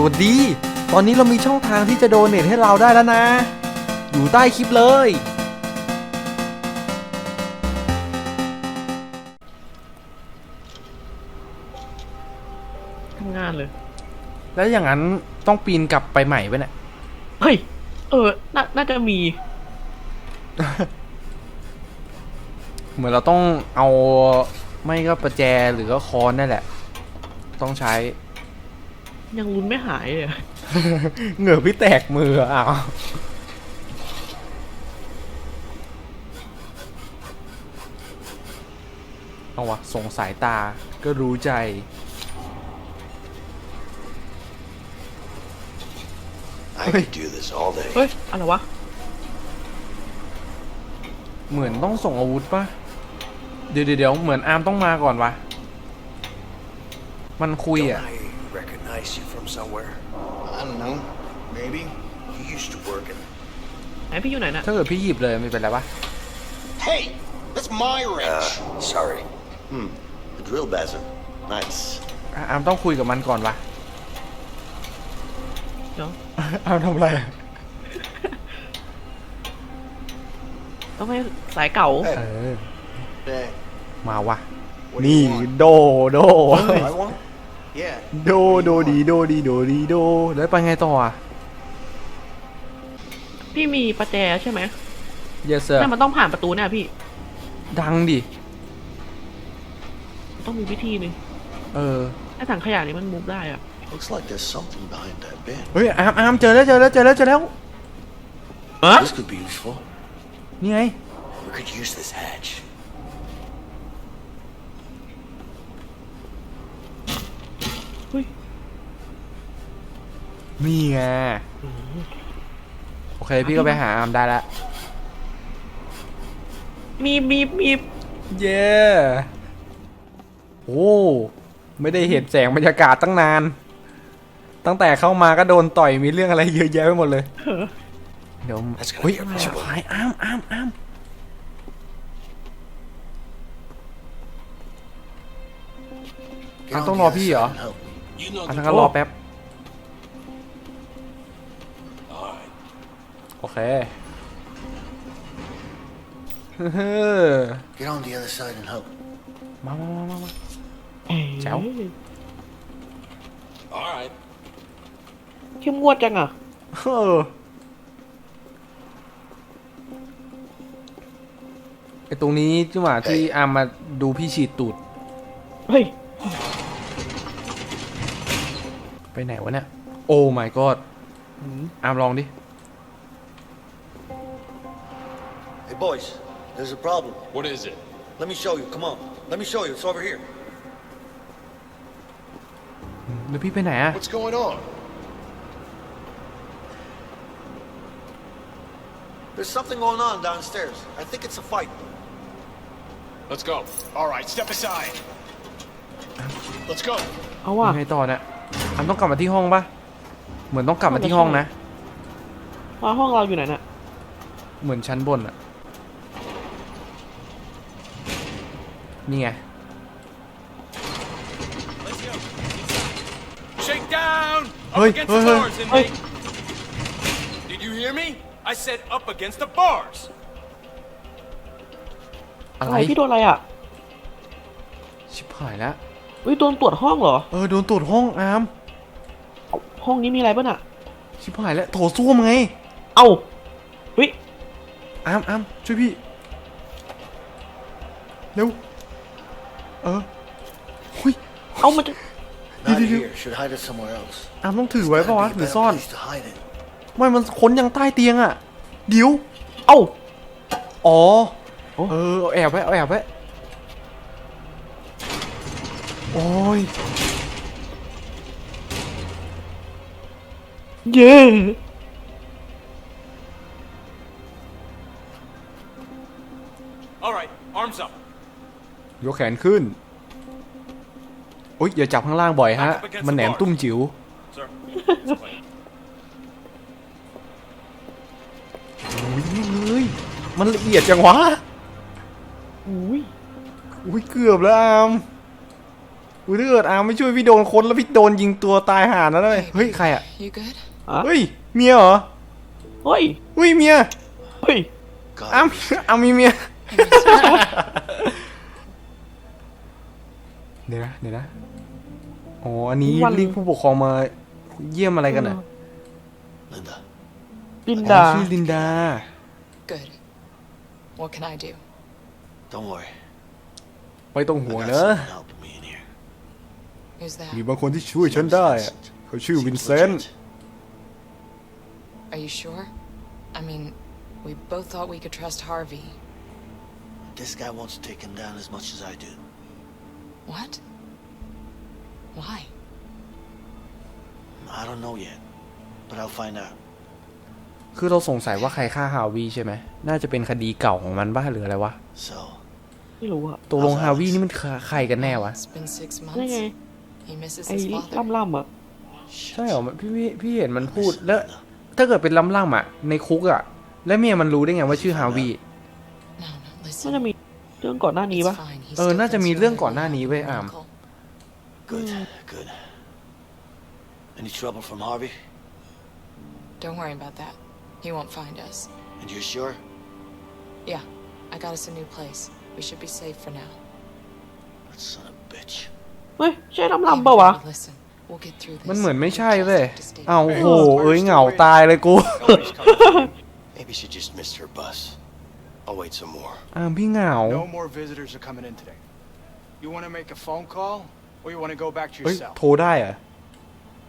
สวัสดี ตอนนี้เรามีช่องทางที่จะโดเนทให้เราได้แล้วนะ อยู่ใต้คลิปเลย ทำงานเลย แล้วอย่างนั้นต้องปีนกลับไปใหม่ไปเนี่ย เฮ้ย เออน่าน่าจะมี เหมือนเราต้องเอาไม่ก็ประแจหรือก็ค้อนนั่นแหละ ต้องใช้ ยังลุ้นไม่หายเลยเหงื่อพี่แตกมืออะอ้าว เอาวะส่งสายตาก็รู้ใจ I could do this all day. เฮ้ย อะไรวะ เหมือนต้องส่งอาวุธปะเดี๋ยวเดี๋ยวเดี๋ยวเหมือนอาร์มต้องมาก่อนวะ มันคุย Don't อะ I recognize you from somewhere? I don't know. Maybe. You used to work in. ไหนพี่อยู่ไหนน่ะถ้าเกิดพี่หยิบเลยไม่เป็นไรปะ Hey, that's my Uh, wrench. sorry. Hmm. The drill basin. Nice. อะอาร์มต้องคุยกับมันก่อนวะเดี๋ยวอาร์มทำอะไรอะต้องให้สายเก่า เออ Hey, มาวะ what do นี่ you want? โดโด I want? Yeah. โดโดดีโดดีโดดีโดแล้วไปไงต่ออะ พี่มีประแจใช่ไหม yes sir น่ามันต้องผ่านประตูเนี่ยพี่ ดังดิ ต้องมีวิธีหนึ่งเออ ไอ้ถังขยะนี้มันมุกได้อะ Looks like there's something behind that bin. เฮ้ยอาร์มอาร์มเจอแล้วเจอแล้วเจอแล้วเจอแล้ว This could be useful. นี่ไง We could use this hatch. เฮ้ย นี่ไง โอเค พี่ก็ไปหาอาร์มได้แล้วมีมีมีเย้โอ้ไม่ได้เห็นแสงบรรยากาศตั้งนาน ตั้งแต่เข้ามาก็โดนต่อยมีเรื่องอะไรเยอะแยะไปหมดเลยเออเดี๋ยว That's gonna เฮ้ย be a problem. ชิบหายอ้ามอ้ามอ้ามอ้าว Get on ต้อง the รอ other พี่เหรอ side and help me. อันนั้นก็รอแป๊บ โอเคเฮ้อ Get on the other side and help. มามามามามาเอ้ยแจ๋วเข้มงวดจังอะ เออไอตรงนี้จังหวะที่อาร์มมาดูพี่ฉีดตูด เฮ้ย ไปไหนวะเนี่ย โอ้ my god อาร์มลองดิ boys, there's a problem. What is it? Let me show you. Come on. Let me show you. It's over here. แล้วพี่ไปไหนอะ What's going on? There's something going on downstairs. I think it's a fight. Let's go. All right, step aside. Let's go. เอาว่ะยังไงต่อเนี่ยอาร์มต้องกลับมาที่ห้องปะเหมือนต้องกลับมาที่ห้องนะ ว่าห้องเราอยู่ไหนน่ะ เหมือนชั้นบนอะ นี่ไง Shake down! Up Hey, against hey, the hey, bars, hey. inmate! Did you hear me? I said up against the bars! อะอะไรไรพี่โดนอะไรอะชิบหายแล้วเฮ้ยโดนตรวจห้องเหรอ เออโดนตรวจห้องอาร์มเอ้าห้องนี้มีอะไรบ้างอะ ชิบหายแล้วโถส้วมไงเอ้าเฮ้ยอาร์มอาร์มช่วยพี่ เร็ว เออหุยเอ้ามันจะ Not Did you- here. Should hide it somewhere else. อาร์มต้องถือไว้ปะวะ Gotta ห be รื a อ better ซ่อน place to hide it. ไม่มันค้นยังใต้เตียงอะเดี๋ยว เอ้า อ๋อ โอ้ เออเอาแอบไว้เอาแอบไว้โอ้ย เย้ Alright, arms up. ยกแขนขึ้นโอ๊ยอย่าจับข้างล่างบ่อยฮะ มันแหนมตุ้มจิ๋ว Sir. โอ้ยนี่เลยมันละเอียดจังวะ อุ้ย อุ้ยเกือบแล้วอามอุ้ยถ้าเกิดอาร์มไม่ช่วยพี่โดนคนแล้วพี่โดนยิงตัวตายห่านะเลยเฮ้ยใครอะ You good? อะ เฮ้ยเมียเหรอ เฮ้ยเฮ้ยเมีย เฮ้ย God, อาร์มอาร์มมีเมีย เดี๋ยวนะเดี๋ยวนะอ๋ออันนี้วัน เรียกผู้ปกครองมาเยี่ยมอะไรกันอะ Linda. ลินอ๋อดาชื่อลินดา Good. What can I do? Don't worry. ไม่ต้อง I ห่วง got เนอะ someone helping me in here. Who's that? มีบางคนที่ช่วยฉันได้อะเขาชื่อวิน Seems เซนต์ legit. Are you sure? I mean, we both thought we could trust Harvey. This guy wants to take him down as much as I do. What? Why? I don't know yet, but I'll find out. คือเราสงสัยว่าใครฆ่าฮาวีใช่ไหม น่าจะเป็นคดีเก่าของมันบ้าหรืออะไรวะ So, ไม่รู้อะตกลงฮาวีนี่มันใครกันแน่วะ It's been six นี่ months. ไง He misses ไอ้ his father. ล่ำล่ำๆอะ shit. ใช่เหรอ พี่พี่พี่เห็นมันพูด แล้ว ถ้าเกิดเป็นล้ำๆอะ ในคุกอะ แล้วเมียมันรู้ได้ไงว่าชื่อฮาวี No, no, น่าจะ listen. มี เรื่องก่อนหน้านี้ It's ปะ fine. He เออ still น่าจะ thinks มี you're เรื่อง my ก่อนหน้านี้เว้ยอาม uncle. Good, good. Any trouble from Harvey? Don't worry about that. He won't find us. And you're sure? Yeah, I got us a new place. We should be safe for now. That son of a bitch. เฮ้ยใช่ล่ำ Hey, ล่ำปะวะ Listen, we'll get through this. มันเหมือนไม่ We ใช่ just เว้ย have to stay อ้าวโอ้ together. โหเอ้ยเหงาตายเลยกู Nobody's coming. Maybe she just missed her bus. I'll wait some more. อามพี่เหงา No more visitors are coming in today. You want to make a phone call, or you want to go back to เฮ้ย your cell? โทรได้เหรอะ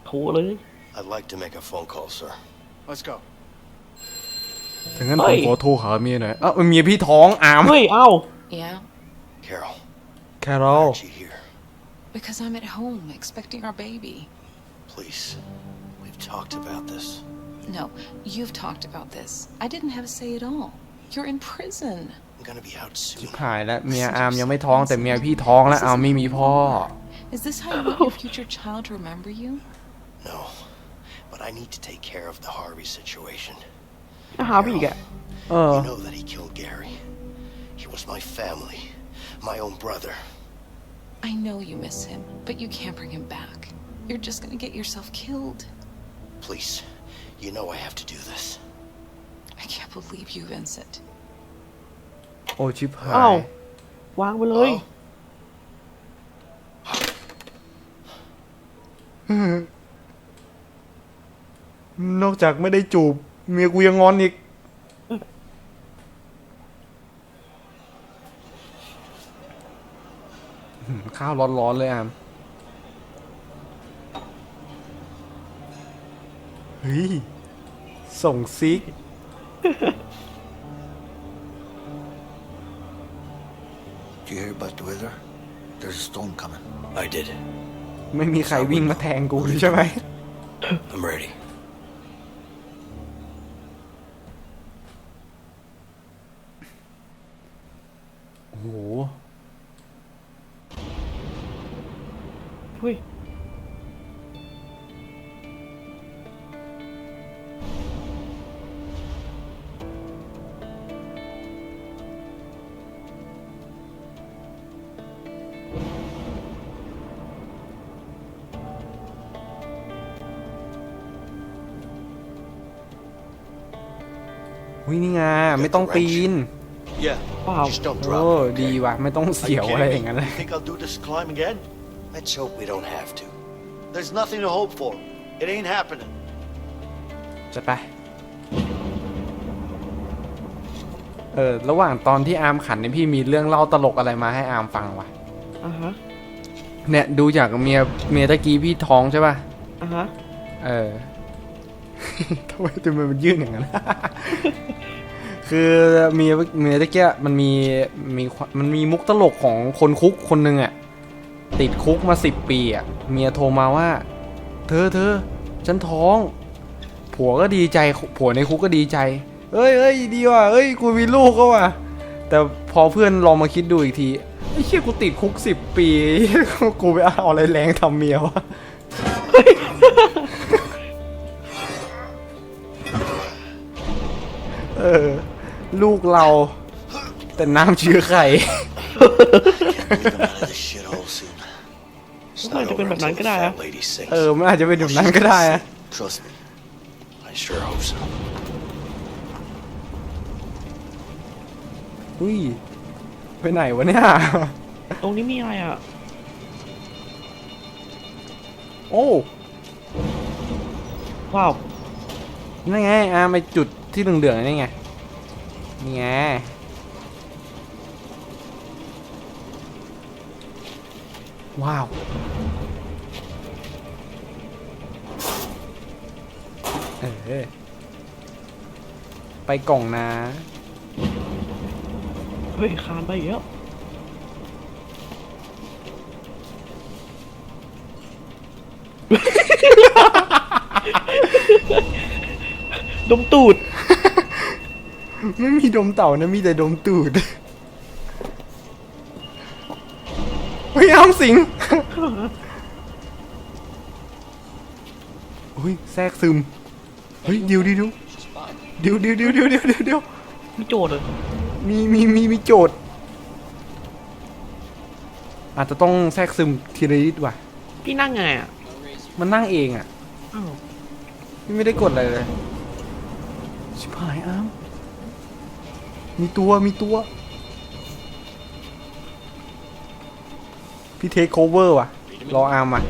โถเลย I'd like to make a phone call, sir. Let's go. ถ้างั้น เฮ้ ผม ย ขอโทรหาเมียหน่อยอ้าวเมียพี่ท้องอาม เฮ้ย เอ้า Yeah, Carol, แคโร why ล aren't you here? because I'm at home expecting our baby. Please. We've talked about this. No, you've talked about this. I didn't have a say at all. You're in prison. I'm gonna be out ชิ soon. บหายแล้วเมียอามยังไม่ท้องแต่เมียพี่ท้องแล้วอามไม่มีพ่อ Is this how you want your future child to remember you? No. But I need to take care of the Harvey situation. จะหาพี่อีกอะ เออ You know that he killed Gary. He was my family, my own brother. I know you miss him, but you can't bring him back. You're just gonna get yourself killed. Please, you know I have to do this. I can't believe you, Vincent. โอ้ชิบหาเอ้ายวางไปเลย นอกจากไม่ได้จูบ เมียกูยังงอนอีกหืมข้าวร้อนๆเลยอามเฮ้ย ส่งซิก Do you hear about the weather? There's a storm coming. I did. ไม่มีใครวิ่งมาแทงกูเลยใช่ไหม I'm ready. วินี่ไงไม่ต้องปีน Yeah. Wow. Just don't โอ้ drop. me, ดี okay? ว่ะ ไม่ต้อง Are เสี you ยวอะไร kidding อย่าง me? นั้นเลย You think I'll do this climb again? Let's hope we don't have to. There's nothing to hope for. It ain't happening. จะไป เออ ระหว่างตอนที่อาร์มขันเนี่ยพี่มีเรื่องเล่าตลกอะไรมาให้อาร์มฟังวะอะฮะเนี่ยดูจากเมียเมียตะกี้พี่ท้องใช่ป่ะ อะฮะ เออ ทำไมทำไมมันยื่นอย่างนั้น คือเมียเมียตะเกียมันมีมีมันมีมุกตลกของคนคุกคนหนึ่งอะติดคุกมาสิบปีอะเมียโทรมาว่า เธอเธอฉันท้อง ผัวก็ดีใจผัวในคุกก็ดีใจ เอ้ยเอ้ยดีว่ะเอ้ยกูมีลูกก็ว่ะแต่พอเพื่อนลองมาคิดดูอีกทีไอ้เชี่ยกูติดคุกสิบปีกูไปเอาอะไรแรงทำเมียวะเออ ลูกเรา แต่น้ำเชื้อไข่ Get them out of this shithole soon. It's Might not have been over until แบบนั้น the ก็ได้ fat อะ lady sings. เออ มันอาจจะเป็นแบบนั้นก็ได้อะ Trust me. I sure hope so. อุ้ย ไปไหนวะเนี่ย ตรงนี้มีอะไรอะ โอ้ว้าว นั่นไง อะไปจุดที่เหลืองๆนี่ไง นี่ไงว้าวเออไปกล่องนะ เฮ้ยคานไปอีกแล้วดมตูด ไม่มีดมเต่านะ มีแต่ดมตูดเฮ้ยอ้ามสิงเฮ้ยแทรกซึม เฮ้ยเดี๋ยวเดิวเดี๋ยวเดี๋ยวเดี๋ยวเดี๋ยวเดี๋ยวเดี๋ยวเดี๋ยวมีโจทย์เลยมีมีมีมีโจทย์ อาจจะต้องแทรกซึมทีละนิดว่ะ พี่นั่งไงอะ มันนั่งเองอะ อ้าว พี่ไม่ได้กดอะไรเลย ชิบหายอ้าม มีตัวมีตัว พี่เทคโคเวอร์ว่ะ รออาร์มอะ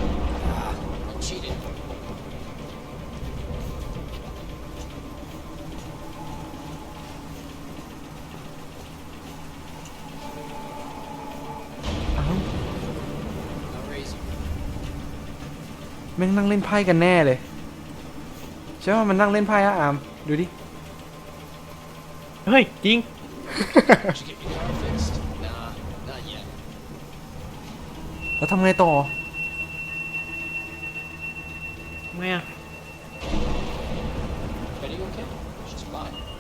อ้าแม่งนั่งเล่นไพ่กันแน่เลยใช่ว่ามันนั่งเล่นไพ่อะอาร์มดูดิ เฮ้ย จริง แล้วทำไงต่อ ทำไมอ่ะ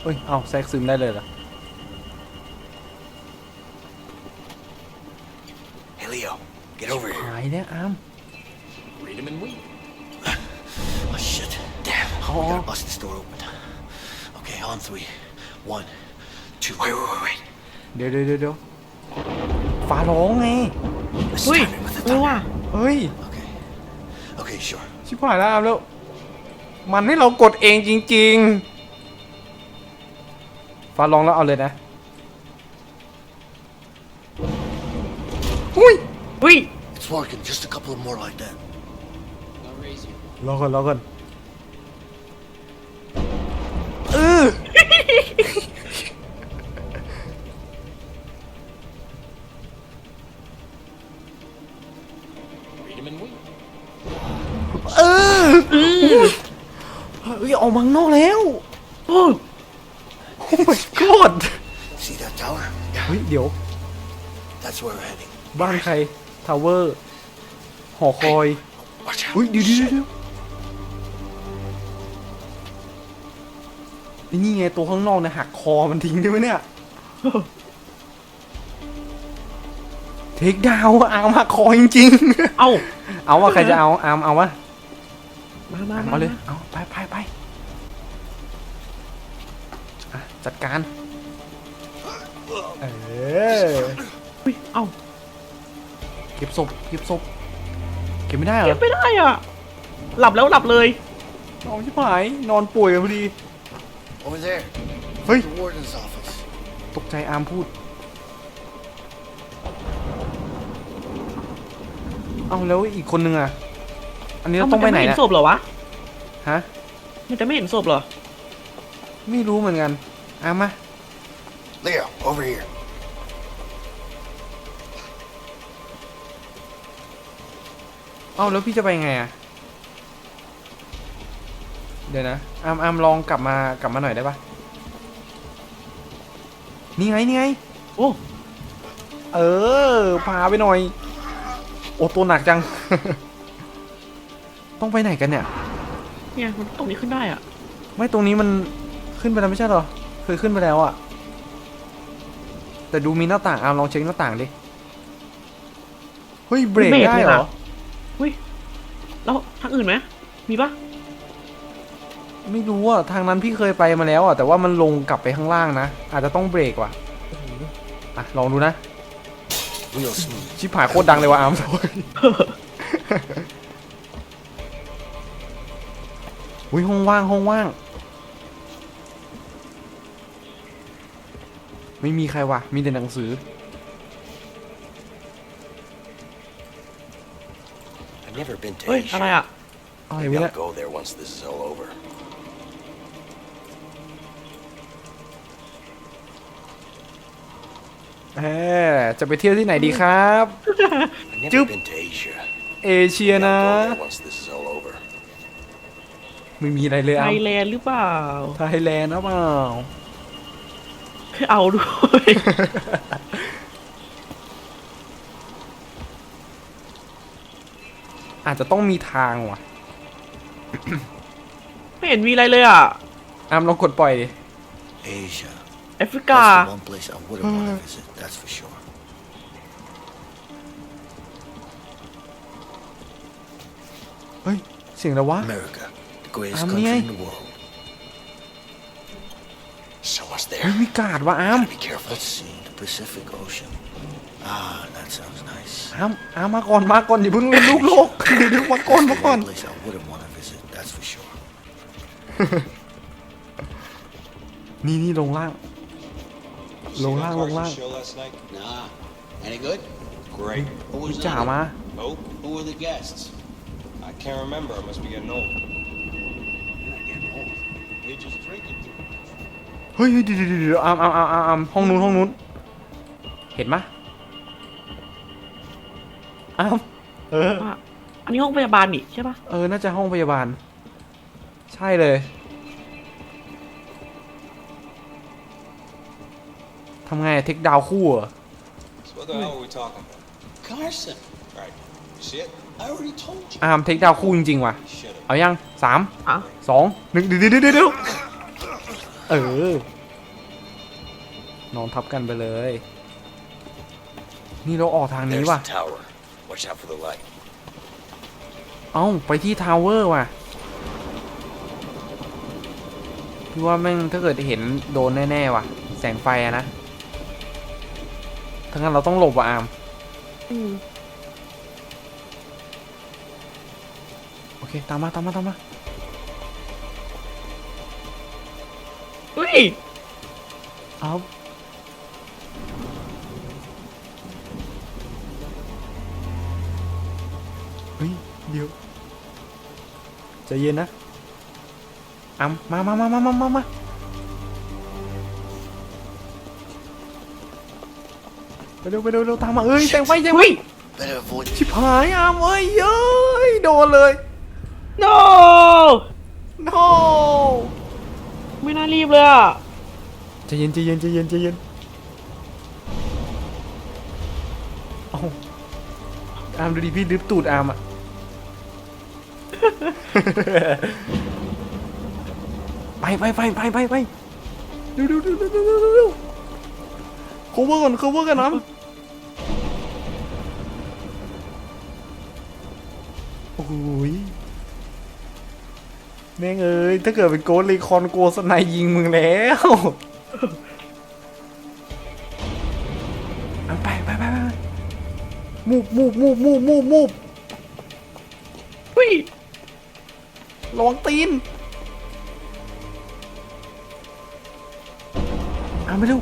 เฮ้ย เอาแทรกซึมได้เลยเหรอ Hey, Leo, get over here. หายแล้วอาร์ม Read him and weep. Oh, shit. Damn. Oh. We gotta bust this door open. Okay, on three. One, two. Wait, wait, wait, wait. เดี๋ยวเดี๋ยวเดี๋ยวเดี๋ยวฟ้าร้องไง Let's เฮ้ย time it with the เออ thunder. ว่ะเฮ้ย Okay. Okay, sure. ชิบหายแล้วอาร์มแล้ว มันให้เรากดเองจริง ๆ ฟ้าร้องแล้วเอาเลยนะอุ้ยเฮ้ย It's working. Just a couple of more like that. รอก่อนรอก่อน Read him and weep. เออเฮ้ยออกมาข้างนอกแล้วโอ้โอ้ my god See that tower? เฮ้ยเดี๋ยว That's where we're heading. บ้านใครทาวเวอร์หอคอย Watch out. อุ้ยเดี๋ยวเดี๋ยวเดี๋ยวไอ้นี่ไงตัวข้างนอกเนี่ยหักคอมันทิ้งได้ไหมเนี่ย เทคดาวน์อาร์มหักคอจริงเอ้า ๆ เอาว่าใครจะเอาอาร์มเอาวะมามาอาร์มมาเอาเลยเอาไปไปไปอะจัดการเออเฮ้ยเอ้าเก็บศพเก็บศพเก็บไม่ได้เหรเก็อบไม่ได้อะ หลับแล้วหลับเลย นอนชิบหายนอนป่วยกันพอดี Over there. Hey. The warden's office. ตกใจอาร์มพูด เอาแล้วอีกคนนึงอะ อันนี้เราต้องไปไหนเามัจะม่เห็นะนศพเหรอวะ ฮะ มันจะไม่เห็นศพเหรอ ไม่รู้เหมือนกันอาร์มมา Leo, over here. เอาแล้วพี่จะไปไงอะ เดี๋ยวนะอาร์มอาร์มลองกลับมากลับมาหน่อยได้ปะนี่ไงนี่ไง โอ้ เออ พาไปหน่อย โอ้ตัวหนักจัง ต้องไปไหนกันเนี่ย เนี่ยมันตรงนี้ขึ้นได้อะ ไม่ตรงนี้มันขึ้นไปแล้วไม่ใช่เหรอ เคยขึ้นไปแล้วอะแต่ดูมีหน้าต่างอาร์มลองเช็คหน้าต่างดิ เฮ้ยเบรกเบรกได้เลยเหรนะอเฮ้ยแล้วทางอื่นไหมมีปะไม่รู้อะทางนั้นพี่เคยไปมาแล้วอะแต่ว่ามันลงกลับไปข้างล่างนะอาจจะต้องเบรกว่ะอะลองดูนะ ชิบหายโคตรดังเลยว่ะอาร์มโซยอุ้ยห้องว่างห้องว่าง ไม่มีใครวะมีแต่หนังสือย Asia. อะไรอะอะไรวะ เออจะไปเที่ยวที่ไหนดีครับ I've never Jup. been to Asia. เอเชีย Maybe นะ I'll go there once this is all over. ไม่มีอะไรเลยไทอะยแลนด์หรือเปล่า ไทยแลนด์นะเปล่า เอาด้วย อาจจะต้องมีทางว่ะไม่เห็นมีอะไรเลยอะ อามลองกดปล่อยดิ Asia. แอฟริกา That's the one place I wouldn't want to visit, that's for sure. เฮ้ย เสียงอะไรวะ America, the greatest Am country niya? in the world. Someone's เฮ้ย there. มีกาดว่ะอาม Gotta be careful. Let's see, the Pacific Ocean. Ah, that sounds nice. อามอามมาก่อนมาก่อนอย่าเพิ่งเล่นลูกโลกเดี๋ยวเดี๋ยวมาก่อนมา That's the ก่อน one place I wouldn't want to visit, that's for sure. นี่นี่ลงล่าง Lông lang, lông lang. show last night? Nah. Any good? Great. Who พี่ was จ๋า on it? มา Who? Who were the guests? I can't remember. I must be getting old. You're not getting old. You're just drinking too much. เฮ้ยเฮ้ยเดี๋ยวเดี๋ยวเดี๋ยวอามอามอามอามอามห้องนู้นห้องนู้น เห็นมะอามเออว่าอันนี้ห้องพยาบาลนี่ใช่ปะเออ น่าจะห้องพยาบาล ใช่เลย ทำไงเทคดาวคู่เหรอ So what the hell are we talking about? Carson, Right. You see it? I already told you. อาร์มเทคดาวคู่จริงๆว่ะ Shut up. เอายังสามอะ สองหนึ่งเดี๋ยวเดี๋ยวเดี๋ยวเดี๋ยวเออนอนทับกันไปเลย นี่เราออกทางนี้ There's ว่ะ the tower. Watch out for the light. เอ้าไปที่ทาวเวอร์ว่ะพี่ว่าแม่งถ้าเกิดเห็นโดนแน่ ๆ ว่ะ แสงไฟอะนะ ถ้างั้นเราต้องหลบว่ะอาร์มอืมโอเค ตามมาตามมาตามมาอุ้ยเอาเฮ้ย เดี๋ยวใจเย็นนะอามมามามามามามามา ไปเร็วไปเร็วเร็วตามมาเอ้ยแสงไฟแสงไฟอุ้ย Better avoid ชิบหายอามเอ้ยเย้ยโดนเลย no no ไม่น่ารีบเลยอะใจเย็นใจเย็นใจเย็นใจเย็นเอาอามดูดิพี่ดึบตูดอามอะไปไปไปไปไปไปเร็วเร็ว เร็วเร็วเร็วเร็วเว cover ก่อน cover กันน้ำโอ้ยแม่งเอ้ยถ้าเกิดเป็นโกดรีคอนโกสไนยิงมึงแล้วไปไปไปไปมูบมูบมูบมูบมูบมูบอุ้ยระวังตีนเอาไปเร็ว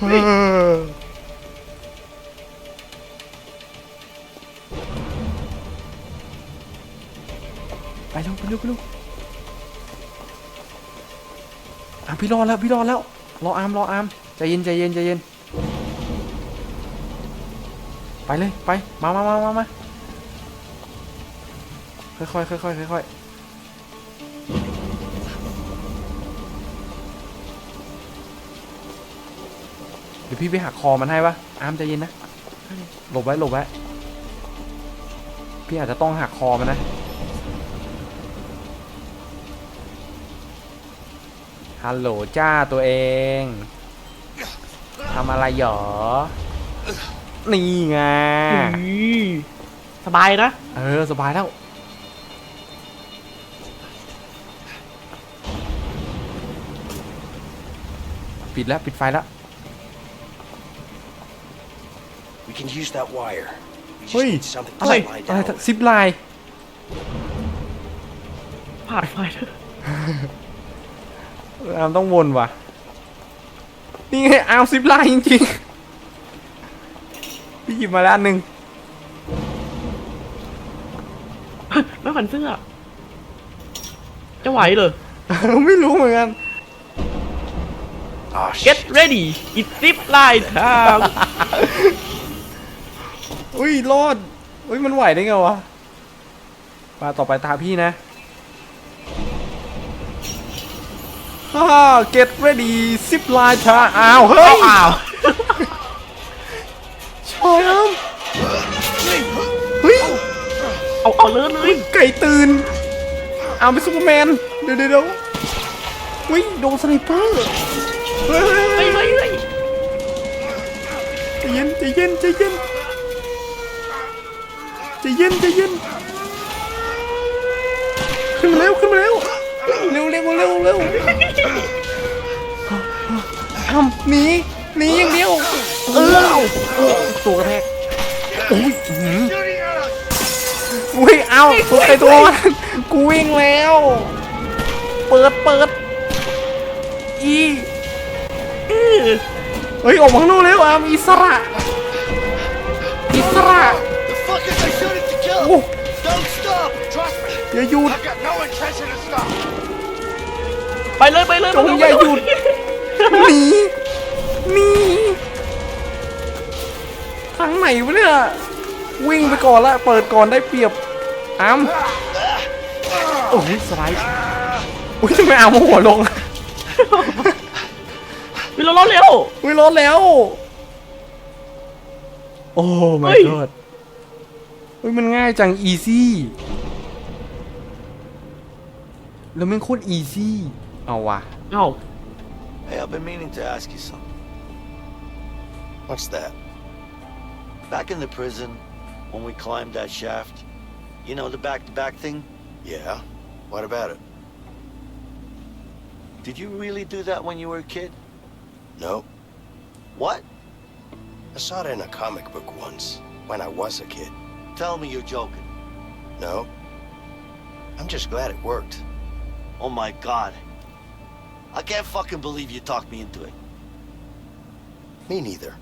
ไปเร็วไปเร็วไปเร็วอะพี่รอแล้วพี่รอแล้วรออาร์มรออาร์มใจเย็นใจเย็นใจเย็นไปเลยไปมามามามามาค่อยค่อยค่อยค่อยค่อย ดี๋ยวพี่ไปหักคอมันให้ปะอาร์มใจเย็นนะหลบไว้หลบไว้พี่อาจจะต้องหักคอมันนะฮัลโหลจ้าตัวเองทำอะไรหรอ นี่ไงอุ้ยสบายนะ เออ สบายแล้ว ปิดแล้ว ปิดไฟแล้ว We can use that wire. We just เฮ้ย need something อะไร to lie อะไร down. ซิปไลน์ผ่านไฟเถอะอาร์มต้องวนว่ะ นี่ไงอาร์มซิปไลน์จริงๆ พี่หยิบมาแล้วอันหนึ่งไม่ขันเสื้อ จะไหวเหรอ ไม่รู้เหมือนกัน Oh, get shit. ready it's zip line time อุ้ยรอดอุ้ยมันไหวได้ไงวะมาต่อไปตาพี่นะฮ่า get ready zip line ช้าอ้าวเฮ้ยอ้าวชอยอ้ามเฮ้ยเอาเอาเลยเลยไก่ตื่นอ้าวเป็นซูเปอร์แมนเดี๋ยวเดี๋ยวเดี๋ยวอุ้ยโดนสไนเปอร์เฮ้ยเฮ้ยเฮ้เฮ้ยยเฮ้ยเฮ้ยใจเย็นใจเย็นใจเย็น ใจเย็นใจเย็นขึ้นมาเร็วขึ้นมาเร็วเร็วเร็วเร็วเร็วทำหนีหนีอย่างเดียวเออตัวกระแทกอุ้ยอุ้ยเอาตัวใครตัวกูวิ่งแล้ว เปิดเปิดอีเออเฮ้ยออกมาข้างนอกแล้วอามอิสระอิสระ shooting to kill? Oh. Don't stop! Trust me, อย่าหยุด I've got no intention to stop. ไปเลยไปเลยจงอย่าหยุด หนีหนีทางไหนวะเนี่ย วิ่งไปก่อนละ เปิดก่อนได้เปรียบอามโอ้ยสไลด์อุ้ยทำไมอามเอาหัวลงวิเราล้อเร็ว อุ้ยรถแล้ว โอ้ my เฮ้ย god เฮ้ยมันง่ายจัง easy แล้วมันโคตร easy เอาว่ะ เอ้า Hey, I've been meaning to ask you something. What's that? Back in the prison, when we climbed that shaft, you know, the back-to-back thing? Yeah. What about it? Did you really do that when you were a kid? No. What? I saw it in a comic book once when I was a kid. Tell me you're joking. No. I'm just glad it worked. Oh my god. I can't fucking believe you talked me into it. Me neither.